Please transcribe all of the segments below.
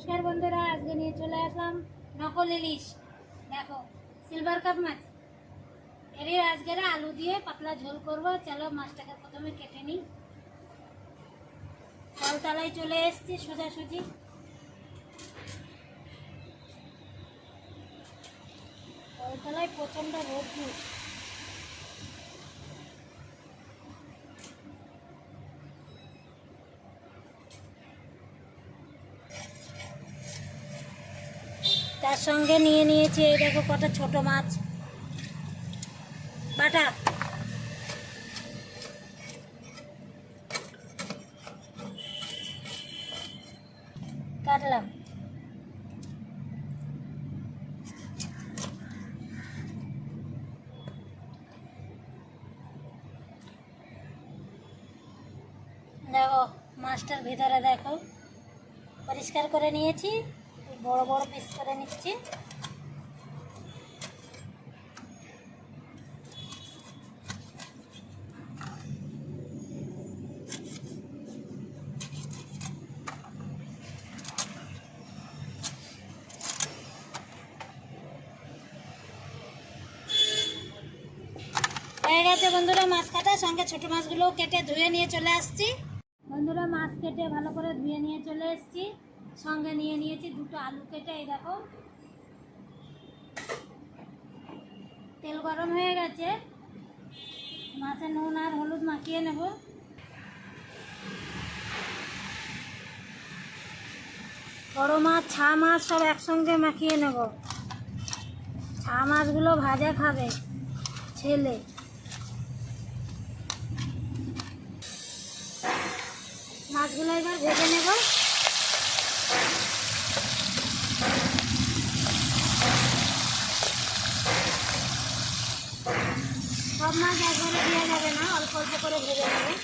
নমস্কার বন্ধুরা, আজকে নিয়ে চলে আসলাম নকল ইলিশ। দেখো সিলভার কাপ মাছ। এরই আজকের আলু দিয়ে পাতলা ঝোল করব। চলো মাছটাকে প্রথমে কেটে নিই। কলতলায় চলে এসেছি সোজাসুজি। কলতলায় প্রচণ্ড রোদ্দুর তার সঙ্গে নিয়ে নিয়েছি, এই দেখো কত ছোট মাছ। বাটা কাটলাম। দেখো, মাছটার ভিতরে দেখো, পরিষ্কার করে নিয়েছি। বড় বড় পিস করে নিচ্ছি। গেছে বন্ধুরা মাছ কাটা। সঙ্গে ছোট মাছগুলো কেটে ধুয়ে নিয়ে চলে আসছি। বন্ধুরা মাছ কেটে ভালো করে ধুয়ে নিয়ে চলে এসেছি। সঙ্গে নিয়ে নিয়েছি, দুটো আলু কেটে, এই দেখো। তেল গরম হয়ে গেছে। মাছে নুন আর হলুদ মাখিয়ে নেব। বড় মাছ, ছা মাছ সব একসঙ্গে মাখিয়ে নেব। ছা মাছগুলো ভাজা খাবে ছেলে। মাছগুলো এবার ভেজে নেব। সব মাছ একবারে দেওয়া যাবে না, অল্প অল্প করে ভেজে নেবে।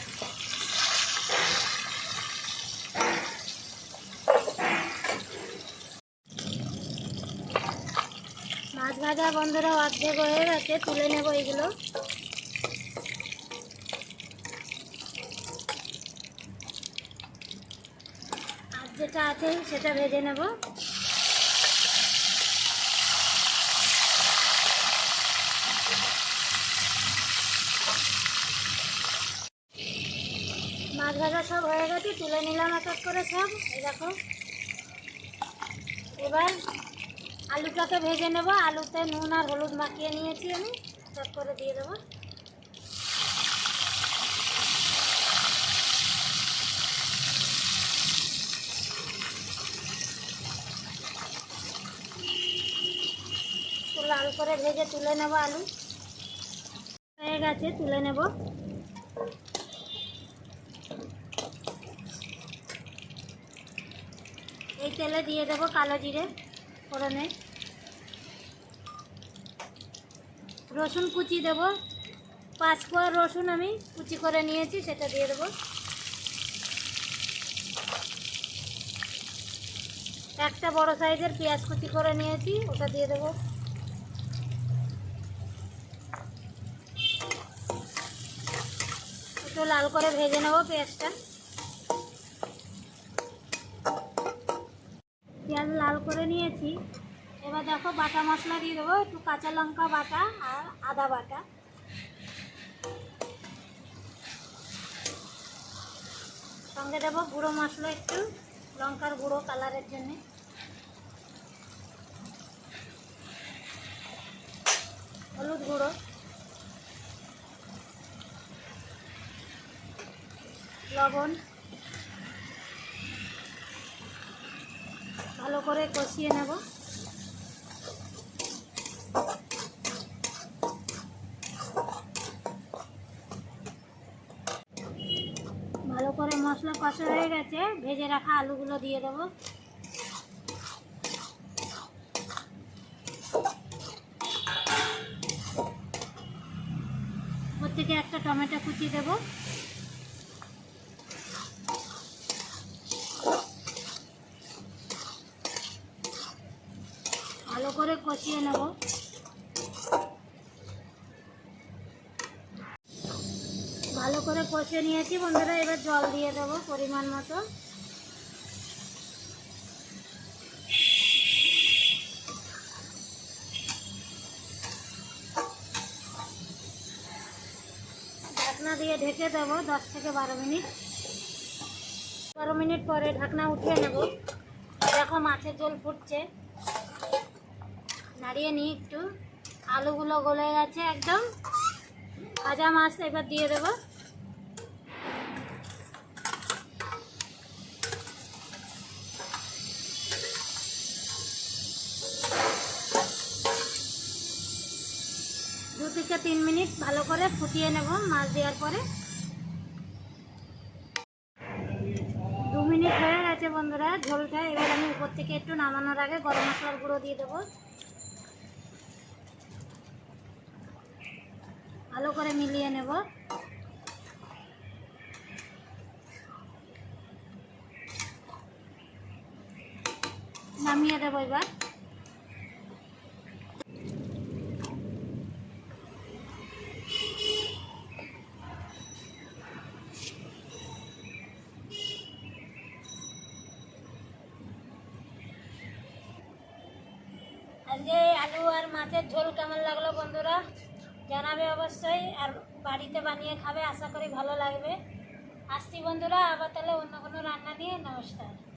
মাছ ভাজা বন্ধুরা অর্ধেক হয়ে গেছে, তুলে নেব এগুলো। যেটা আছে সেটা ভেজে নেব। মাছ ভাজা সব হয়ে গেছে, তুলে নিলাম এক এক করে সব। দেখো। এবার আলুটাকে ভেজে নেব। আলুতে নুন আর হলুদ মাখিয়ে নিয়েছি আমি। সব করে দিয়ে দেবো। লাল করে ভেজে তুলে নেব আলু। হয়ে গেছে, তুলে নেব। এই তেলে দিয়ে দেব কালো জিরে ফোড়নে। রসুন কুচি দেব। পাঁচ কোয়া রসুন আমি কুচি করে নিয়েছি, সেটা দিয়ে দেবো। একটা বড় সাইজের পেঁয়াজ কুচি করে নিয়েছি, ওটা দিয়ে দেবো। একটু লাল করে ভেজে নেব পেঁয়াজটা। পেঁয়াজ লাল করে নিয়েছি। এবার দেখো বাটা মশলা দিয়ে দেবো, একটু কাঁচা লঙ্কা বাটা আর আদা বাটা। সঙ্গে দেবো গুঁড়ো মশলা একটু, লঙ্কার গুঁড়ো কালারের জন্য হলুদ গুঁড়ো লবণ। ভালো করে কষিয়ে নেব। ভালো করে মশলা কষা হয়ে গেছে, ভেজে রাখা আলুগুলো দিয়ে দেবো। থেকে একটা টমেটো কুচি দেবো। কষিয়ে নেব। ভালো করে কষিয়ে নিয়েছি বন্ধুরা, এবার জল দিয়ে দেব পরিমাণ মতো। ঢাকনা দিয়ে ঢেকে দেব দশ থেকে বারো মিনিট। বারো মিনিট পরে ঢাকনা উঠিয়ে নেব। দেখো মাছের জল ফুটছে। নাড়িয়ে নিই একটু। আলুগুলো গলে গেছে একদম। ভাজা মাছ এবার দিয়ে দেবো। দু থেকে তিন মিনিট ভালো করে ফুটিয়ে নেব মাছ দেওয়ার পরে। দু মিনিট হয়ে গেছে বন্ধুরা, ঝোলটা। এবার আমি উপর থেকে একটু নামানোর আগে গরম মশলার গুঁড়ো দিয়ে দেবো। ভালো করে মিলিয়ে নেব। নামিয়ে দেবো এবার। আজকে আলু আর মাছের ঝোল কেমন লাগল বন্ধুরা? জানাবে অবশ্যই, আর বাড়িতে বানিয়ে খাবে, আশা করি ভালো লাগবে। আসছি বন্ধুরা, আবার তাহলে অন্য কোনো রান্না নিয়ে, নমস্কার।